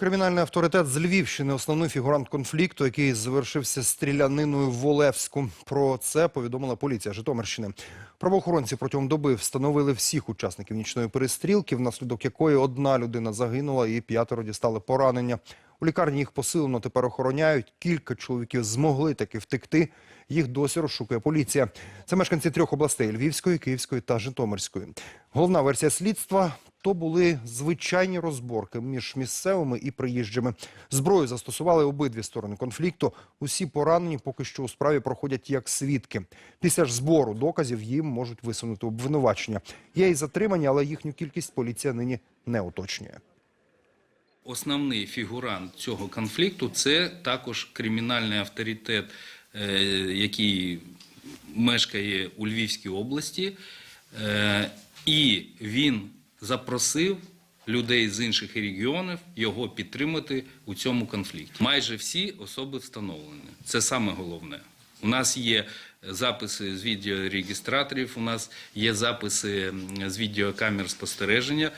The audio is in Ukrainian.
Кримінальний авторитет з Львівщини, основний фігурант конфлікту, який завершився стріляниною в Олевську. Про це повідомила поліція Житомирщини. Правоохоронці протягом доби встановили всіх учасників нічної перестрілки, внаслідок якої одна людина загинула і п'ятеро дістали поранення. У лікарні їх посилено тепер охороняють. Кілька чоловіків змогли таки втекти. Їх досі розшукує поліція. Це мешканці трьох областей Львівської, Київської та Житомирської. Головна версія слідства то були звичайні розборки між місцевими і приїжджими. Зброю застосували обидві сторони конфлікту. Усі поранені поки що у справі проходять як свідки. Після ж збору доказів їм можуть висунути обвинувачення. Є і затримані, але їхню кількість поліція нині не уточнює. Основний фігурант цього конфлікту це також кримінальний авторитет, е, який мешкає у Львівській області, Е, і він запросив людей з інших регіонів його підтримати у цьому конфлікті. Майже всі особи встановлені. Це саме головне. У нас є записи з відеорегістраторів, у нас є записи з відеокамер спостереження.